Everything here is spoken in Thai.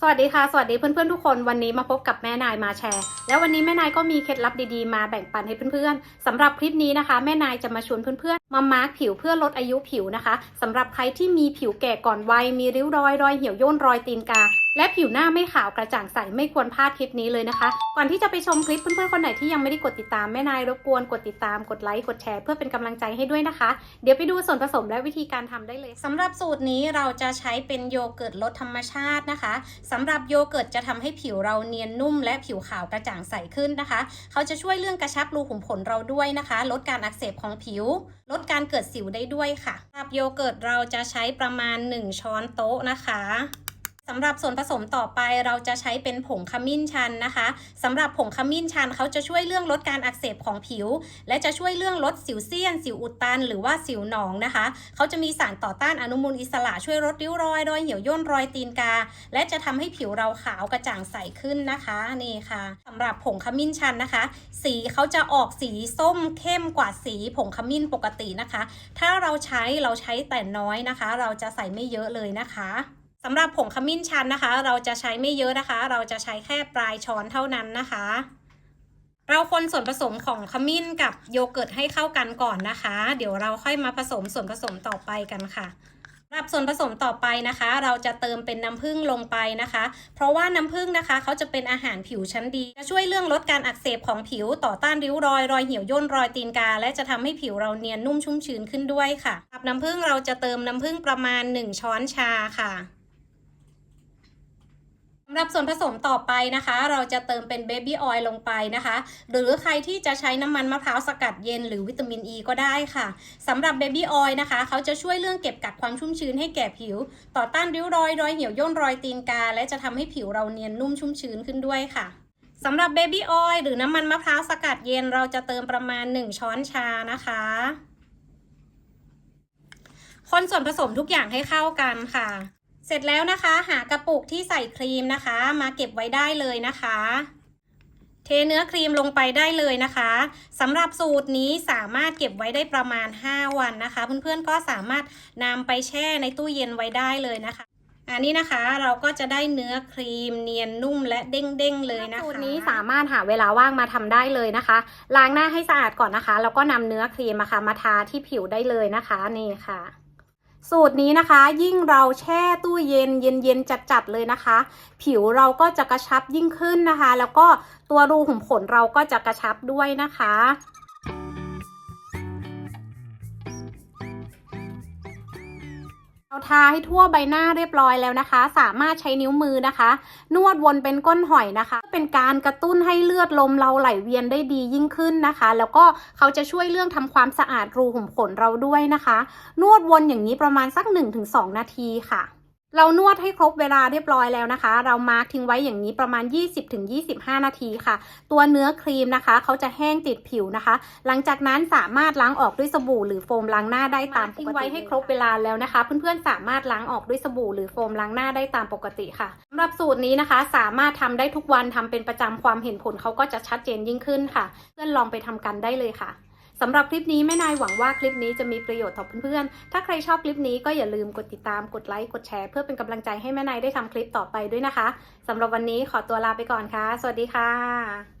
สวัสดีค่ะ สวัสดีเพื่อนๆทุกคนวันนี้มาพบกับแม่นายมาแชร์ แล้ววันนี้แม่นายก็มีเคล็ดลับดีๆมาแบ่งปันให้เพื่อนๆสำหรับคลิปนี้นะคะ แม่นายจะมาชวนเพื่อนๆมามาร์กผิวเพื่อลดอายุผิวนะคะสำหรับใครที่มีผิวแก่ก่อนวัยมีริ้วรอยรอยเหี่ยวย่นรอยตีนกา และผิวหน้าไม่ขาวกระจ่างใสไม่ควรพลาดคลิปนี้เลยนะคะ ก่อนที่จะไปชมคลิปเพื่อนๆคนไหนที่ยังไม่ได้กดติดตามแม่นายรบกวนกดติดตามกดไลค์กดแชร์เพื่อเป็นกำลังใจให้ด้วยนะคะ เดี๋ยวไปดูส่วนผสมและวิธีการทำได้เลยสำหรับสูตรนี้เราจะใช้เป็นโยเกิร์ตรสธรรมชาตินะคะสำหรับโยเกิร์ตจะทำให้ผิวเราเนียนนุ่ม และผิวขาวกระจ่างใสขึ้นนะคะ เขาจะช่วยเรื่องกระชับรูขุมขนเราด้วยนะคะ ลดการอักเสบของผิว ลดการเกิดสิวได้ด้วยค่ะสำหรับโยเกิร์ตเราจะใช้ประมาณ 1 ช้อนโต๊ะนะคะ สำหรับส่วนผสมต่อไปเราจะใช้เป็นผงขมิ้นชันนะคะสำหรับผงขมิ้นชันเขาจะช่วยเรื่องลดการอักเสบของผิว และจะช่วยเรื่องลดสิวเซียน สิวอุดตัน หรือว่าสิวหนองนะคะเขาจะมีสารต่อต้านอนุมูลอิสระช่วยลดริ้วรอยรอยเหี่ยวย่นรอยตีนกา และจะทำให้ผิวเราขาวกระจ่างใสขึ้นนะคะนี่ค่ะสำหรับผงขมิ้นชันนะคะ สีเขาจะออกสีส้มเข้มกว่าสีผงขมิ้นปกตินะคะ ถ้าเราใช้เราใช้แต่น้อยนะคะ เราจะใส่ไม่เยอะเลยนะคะำหรับผงขมิ้นชันนะคะ เราจะใช้ไม่เยอะนะคะ เราจะใช้แค่ปลายช้อนเท่านั้นนะคะ เราคนส่วนผสมของขมิ้นกับโยเกิร์ตให้เข้ากันก่อนนะคะ เดี๋ยวเราค่อยมาผสมส่วนผสมต่อไปกันค่ะสำหรับส่วนผสมต่อไปนะคะ เราจะเติมเป็นน้ำผึ้งลงไปนะคะ เพราะว่าน้ำผึ้งนะคะ เขาจะเป็นอาหารผิวชั้นดี จะช่วยเรื่องลดการอักเสบของผิวต่อต้านริ้วรอยรอยเหี่ยวย่นรอยตีนกา และจะทำให้ผิวเราเนียนนุ่มชุ่มชื้นขึ้นด้วยค่ะกับน้ำผึ้งเราจะเติมน้ำผึ้งประมาณ 1 ช้อนชาค่ะ สำหรับส่วนผสมต่อไปนะคะ เราจะเติมเป็นเบบี้ออยล์ลงไปนะคะ หรือใครที่จะใช้น้ำมันมะพร้าวสกัดเย็นหรือวิตามินอ e ีก็ได้ค่ะสำหรับเบบี้ออยล์นะคะเขาจะช่วยเรื่องเก็บกักความชุ่มชื้นให้แก่ผิว ต่อต้านริ้วรอยรอยเหี่ยวย่นรอยตีนกา และจะทำให้ผิวเราเนียนนุ่มชุ่มชื้นขึ้นด้วยค่ะสำหรับเบบี้ออยล์หรือน้ำมันมะพร้าวสกัดเย็นเราจะเติมประมาณ 1 ช้อนชานะคะคนส่วนผสมทุกอย่างให้เข้ากันค่ะ เสร็จแล้วนะคะ หากระปุกที่ใส่ครีมนะคะ มาเก็บไว้ได้เลยนะคะ เทเนื้อครีมลงไปได้เลยนะคะสำหรับสูตรนี้สามารถเก็บไว้ได้ประมาณ 5 วันนะคะ เพื่อนๆก็สามารถนำไปแช่ในตู้เย็นไว้ได้เลยนะคะอันนี้นะคะเราก็จะได้เนื้อครีมเนียนนุ่มและเด้งๆเลยนะคะสูตรนี้สามารถหาเวลาว่างมาทำได้เลยนะคะ ล้างหน้าให้สะอาดก่อนนะคะ แล้วก็นำเนื้อครีมมาค่ะมาทาที่ผิวได้เลยนะคะนี่ค่ะ สูตรนี้นะคะ ยิ่งเราแช่ตู้เย็นเย็นๆจัดๆเลยนะคะ ผิวเราก็จะกระชับยิ่งขึ้นนะคะ แล้วก็ตัวรูขุมขนเราก็จะกระชับด้วยนะคะ ทาให้ทั่วใบหน้าเรียบร้อยแล้วนะคะ สามารถใช้นิ้วมือนะคะ นวดวนเป็นก้นหอยนะคะ เป็นการกระตุ้นให้เลือดลมเราไหลเวียนได้ดียิ่งขึ้นนะคะ แล้วก็เขาจะช่วยเรื่องทำความสะอาดรูขุมขนเราด้วยนะคะ นวดวนอย่างนี้ประมาณสัก 1-2 นาทีค่ะ เรานวดให้ครบเวลาเรียบร้อยแล้วนะคะ เรามาร์กทิ้งไว้อย่างนี้ประมาณ 20-25 นาทีค่ะ ตัวเนื้อครีมนะคะ เขาจะแห้งติดผิวนะคะ หลังจากนั้นสามารถล้างออกด้วยสบู่หรือโฟมล้างหน้าได้ตามปกติทิ้งไว้ให้ครบเวลาแล้วนะคะ เพื่อนๆสามารถล้างออกด้วยสบู่หรือโฟมล้างหน้าได้ตามปกติค่ะสำหรับสูตรนี้นะคะ สามารถทำได้ทุกวันทำเป็นประจำความเห็นผลเขาก็จะชัดเจนยิ่งขึ้นค่ะ เพื่อนลองไปทำกันได้เลยค่ะ สำหรับคลิปนี้แม่นายหวังว่าคลิปนี้จะมีประโยชน์ต่อเพื่อนๆ ถ้าใครชอบคลิปนี้ก็อย่าลืมกดติดตาม กดไลค์ กดแชร์ เพื่อเป็นกำลังใจให้แม่นายได้ทำคลิปต่อไปด้วยนะคะ สำหรับวันนี้ขอตัวลาไปก่อนค่ะ สวัสดีค่ะ